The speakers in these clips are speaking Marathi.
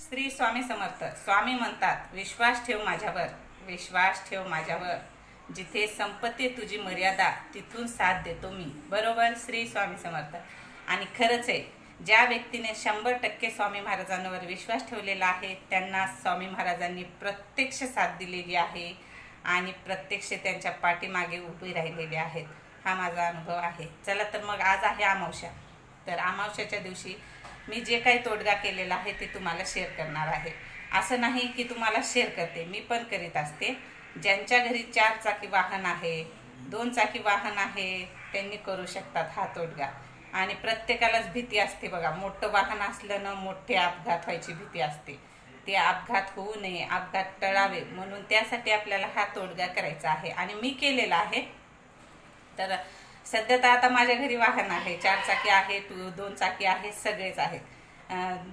श्री स्वामी समर्थ. स्वामी म्हणतात विश्वास ठेव माझ्यावर विश्वास ठेव माझ्यावर. जिथे संपत्ती तुझी मर्यादा तिथून साथ देतो मी. बरोबर श्री स्वामी समर्थ. आणि खरंच आहे ज्या व्यक्तीने शंभर टक्के स्वामी महाराजांवर विश्वास ठेवलेला आहे त्यांना स्वामी महाराजांनी प्रत्यक्ष साथ दिलेली आहे आणि प्रत्यक्ष त्यांच्या पाठीमागे उभी राहिलेले आहेत. हा माझा अनुभव आहे. चला तर मग आज आहे अमावस्या तर अमावस्याच्या दिवशी मी जे काही तोडगा केलेला आहे ते तुम्हाला शेअर करणार आहे. असं नाही की तुम्हाला शेअर करते मी पण करीत असते. ज्यांच्या घरी चार चाकी वाहन आहे दोन चाकी वाहन आहे त्यांनी करू शकतात हा तोडगा. आणि प्रत्येकालाच भीती असते बघा मोठं वाहन असलं ना मोठे अपघात व्हायची भीती असते. ते अपघात होऊ नये अपघात टळावे म्हणून त्यासाठी आपल्याला हा तोडगा करायचा आहे. आणि मी केलेला आहे. तर सध्या तर आता माझ्या घरी वाहन आहे. चार चाकी आहे टू दोन चाकी आहे सगळेच आहेत.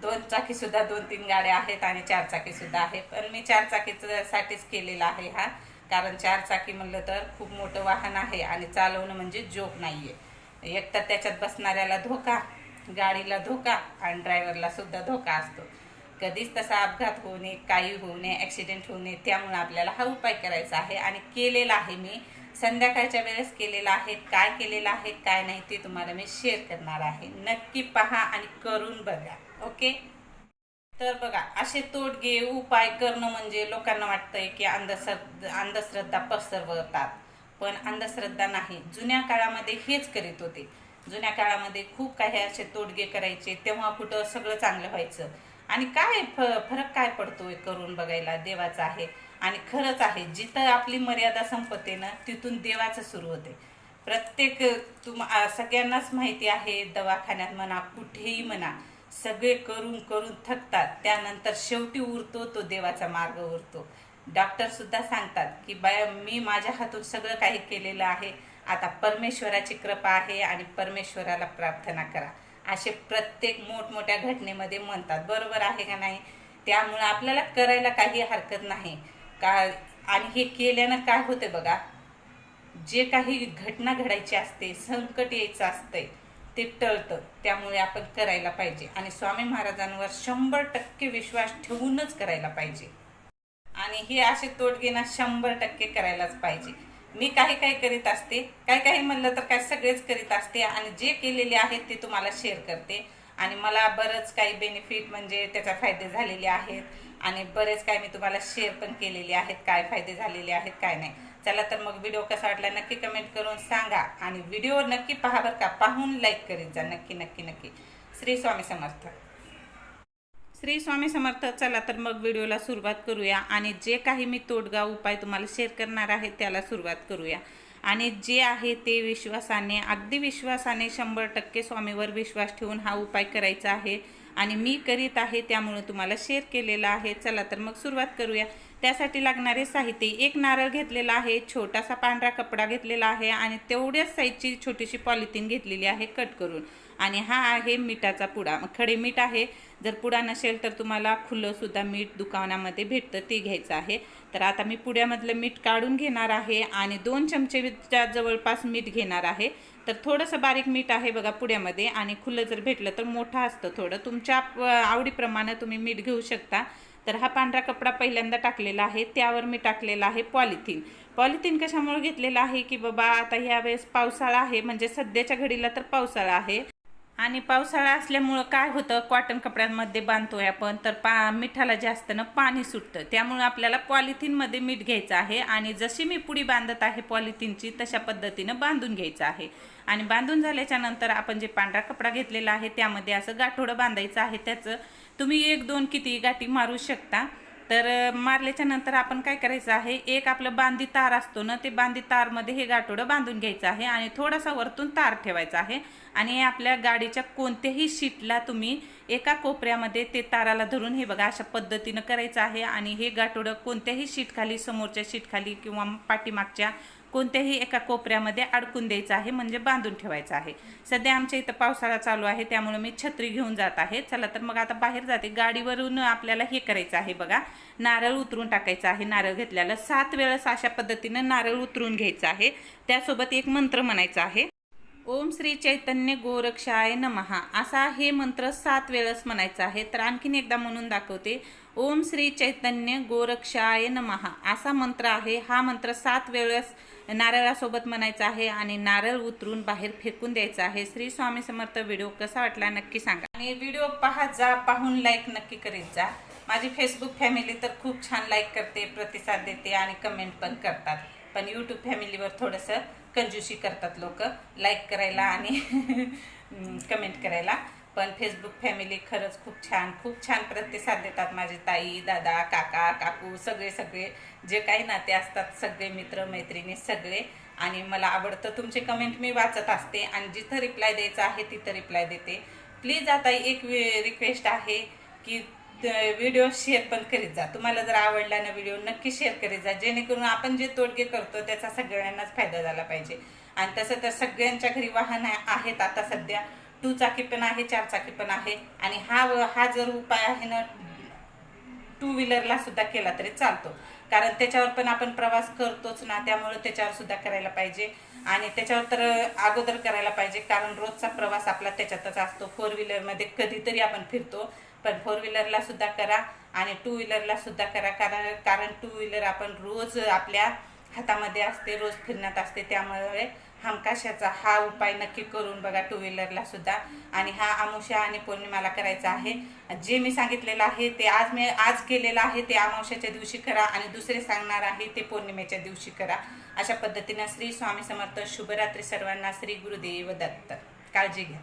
दोन चाकी सुद्धा दोन तीन गाड्या आहेत आणि चार चाकी सुद्धा आहे पण मी चार चाकीचं साठीच केलेला आहे हा. कारण चार चाकी म्हणलं तर खूप मोठं वाहन आहे आणि चालवणं म्हणजे जोक नाहीये. एक तर त्याच्यात बसणाऱ्याला धोका गाडीला धोका आणि ड्रायव्हरला सुद्धा धोका असतो. कधीच तसा अपघात होऊ नये काही होऊ नये ॲक्सिडेंट होऊ नये त्यामुळे आपल्याला हा उपाय करायचा आहे. आणि केलेला आहे मी. संध्याकाळच्या वेळेस केलेला आहे. काय केलेलं आहे काय नाही ते तुम्हाला मी शेअर करणार आहे. नक्की पहा आणि करून बघा. ओके तर बघा असे तोडगे उपाय करणं म्हणजे लोकांना वाटतंय की अंधश्रद्धा अंधश्रद्धा पसरवतात. पण अंधश्रद्धा नाही. जुन्या काळामध्ये हेच करीत होते. जुन्या काळामध्ये खूप काही असे तोडगे करायचे. तेव्हा कुठं सगळं चांगलं व्हायचं. आणि काय फ- फरक काय पडतोय करून बघायला? देवाचा आहे आणि खरंच आहे. जिथं आपली मर्यादा संपते ना तिथून देवाचं सुरू होते. प्रत्येक तुम सगळ्यांनाच माहिती आहे दवाखान्यात म्हणा कुठेही म्हणा सगळे करून करून थकतात. त्यानंतर शेवटी उरतो तो देवाचा मार्ग उरतो. डॉक्टर सुद्धा सांगतात की बाय मी माझ्या हातून सगळं काही केलेलं आहे. आता परमेश्वराची कृपा आहे आणि परमेश्वराला प्रार्थना करा. असे प्रत्येक मोठमोठ्या घटनेमध्ये म्हणतात. बरोबर आहे का नाही? त्यामुळं आपल्याला करायला काही हरकत नाही. का आणि हे केल्यानं काय होते बघा? जे काही घटना घडायची असते संकट यायचं असतंय ते टळतं. त्यामुळे आपण करायला पाहिजे. आणि स्वामी महाराजांवर शंभर टक्के विश्वास ठेवूनच करायला पाहिजे. आणि हे असे तोडगे ना शंभर टक्के करायलाच पाहिजे. मी काही काही करीत असते काही काही म्हणलं तर काय सगळेच करीत असते आणि जे केलेले आहेत ते तुम्हाला शेअर करते. आणि मला बरंच काही बेनिफिट म्हणजे त्याचा फायदे झालेले आहेत आणि बरेच काय मी तुम्हाला शेअर पण केलेले आहेत काय फायदे झालेले आहेत काय नाही. चला तर मग व्हिडिओ कसा वाटला नक्की कमेंट करून सांगा आणि व्हिडिओ नक्की पहा बरं का पाहून लाईक करीत जा नक्की नक्की नक्की. श्री स्वामी समर्थ. श्री स्वामी समर्थ चला तर मग व्हिडिओला सुरुवात करूया. आणि जे काही मी तोडगा उपाय तुम्हाला शेअर करणार आहे त्याला सुरुवात करूया. आणि जे आहे ते विश्वासाने अगदी विश्वासाने शंभर टक्के स्वामीवर विश्वास ठेवून हा उपाय करायचा आहे. आणि मी करीत आहे त्यामुळे तुम्हाला शेअर केलेला आहे. चला तर मग सुरुवात करूया. त्यासाठी लागणारे साहित्य एक नारळ घेतलेला आहे छोटासा पांढरा कपडा घेतलेला आहे आणि तेवढ्याच साईजची छोटीशी पॉलिथिन घेतलेली आहे कट करून. आणि हा आहे मिठाचा पुडा. खडे मीठ आहे. जर पुडा नसेल तर तुम्हाला खुलंसुद्धा मीठ दुकानामध्ये भेटतं ते घ्यायचं आहे. तर आता मी पुड्यामधलं मीठ काढून घेणार आहे आणि दोन चमचेच्या जवळपास मीठ घेणार आहे. तर थोडंसं बारीक मीठ आहे बघा पुड्यामध्ये आणि खुलं जर भेटलं तर मोठं असतं थोडं. तुमच्या आवडीप्रमाणे तुम्ही मीठ घेऊ शकता. तर हा पांढरा कपडा पहिल्यांदा टाकलेला आहे. त्यावर मी टाकलेला आहे पॉलिथिन. पॉलिथिन कशामुळे घेतलेला आहे की बाबा आता ह्या वेळेस पावसाळा आहे. म्हणजे सध्याच्या घडीला तर पावसाळा आहे. आणि पावसाळा असल्यामुळं काय होतं कॉटन कपड्यांमध्ये बांधतोय आपण तर पा मिठाला जास्त ना पाणी सुटतं. त्यामुळं आपल्याला पॉलिथिनमध्ये मीठ घ्यायचं आहे आणि जशी मी पुडी बांधत आहे पॉलिथिनची तशा पद्धतीनं बांधून घ्यायचं आहे. आणि बांधून झाल्याच्यानंतर आपण जे पांढरा कपडा घेतलेला आहे त्यामध्ये असं गाठोडं बांधायचं आहे. त्याचं तुम्ही एक दोन किती गाठी मारू शकता. तर मारल्याच्या नंतर आपण काय करायचं आहे एक आपलं बांधी तार असतो ना ते बांधी तारमध्ये हे गाठोडं बांधून घ्यायचं आहे आणि थोडासा वरतून तार ठेवायचा आहे आणि आपल्या गाडीच्या कोणत्याही शीटला तुम्ही एका कोपऱ्यामध्ये ते ताराला धरून हे बघा अशा पद्धतीनं करायचं आहे आणि हे गाठोडं कोणत्याही शीटखाली समोरच्या शीटखाली किंवा पाठीमागच्या कोणत्याही एका कोपऱ्यामध्ये अडकून द्यायचं आहे म्हणजे बांधून ठेवायचं आहे. सध्या आमच्या इथं पावसाळा चालू आहे त्यामुळे मी छत्री घेऊन जात आहे. चला तर मग आता बाहेर जाते. गाडीवरून आपल्याला हे करायचं आहे बघा. नारळ उतरून टाकायचं आहे. नारळ घेतल्याला सात वेळेस अशा पद्धतीनं नारळ उतरून घ्यायचं आहे. त्यासोबत एक मंत्र म्हणायचा आहे. ओम श्री चैतन्य गोरक्षाय नमहा असा हे मंत्र सात वेळेस म्हणायचा आहे. तर आणखीन एकदा म्हणून दाखवते. ओम श्री चैतन्य गोरक्षाय नमहा असा मंत्र आहे. हा मंत्र सात वेळेस नारळासोबत म्हणायचा आहे आणि नारळ उतरून बाहेर फेकून द्यायचा आहे. श्री स्वामी समर्थ व्हिडिओ कसा वाटला नक्की सांगा. आणि व्हिडिओ पाहत जा पाहून लाईक नक्की करीत जा. माझी फेसबुक फॅमिली तर खूप छान लाईक करते प्रतिसाद देते आणि कमेंट पण करतात. पण यूट्यूब फॅमिलीवर थोडंसं कंजूशी करतात लोक. लाईक करायला आणि कमेंट करायला. पण फेसबुक फॅमिली खरंच खूप छान खूप छान प्रतिसाद देतात माझे ताई दादा काका काकू सगळे सगळे. जे काही नाते असतात सगळे मित्र मैत्रिणी सगळे. आणि मला आवडतं तुमचे कमेंट मी वाचत असते आणि जिथं रिप्लाय द्यायचा आहे तिथं रिप्लाय देते. प्लीज आता एक रिक्वेस्ट आहे की व्हिडिओ शेअर पण करीत जा. तुम्हाला जर आवडला ना व्हिडिओ नक्की शेअर करीत जा. जेणेकरून आपण जे तोडगे करतो त्याचा सगळ्यांनाच फायदा झाला पाहिजे. आणि तसं तर सगळ्यांच्या घरी वाहन आहेत आता सध्या. टू चाकी पण आहे चार चाकी पण आहे. आणि हा हा जर उपाय आहे ना टू व्हीलरला सुद्धा केला तरी चालतो. कारण त्याच्यावर पण आपण प्रवास करतोच ना त्यामुळे त्याच्यावर सुद्धा करायला पाहिजे. आणि त्याच्यावर तर अगोदर करायला पाहिजे कारण रोजचा प्रवास आपला त्याच्यातच असतो. फोर व्हीलरमध्ये कधीतरी आपण फिरतो पण फोर व्हीलरला सुद्धा करा आणि टू व्हीलरला सुद्धा करा. कारण कारण टू व्हीलर आपण रोज आपल्या हातामध्ये असते रोज फिरण्यात असते. त्यामुळे हमकाशाचा हा उपाय नक्की करून बघा टू व्हीलरला सुद्धा. आणि हा अमावश्या आणि पौर्णिमाला करायचा आहे. जे मी सांगितलेलं आहे ते आज मी आज केलेलं आहे ते अमावश्याच्या दिवशी करा आणि दुसरे सांगणार आहे ते पौर्णिमेच्या दिवशी करा. अशा पद्धतीनं श्री स्वामी समर्थ शुभरात्री सर्वांना श्री गुरुदेव दत्त. काळजी घ्या.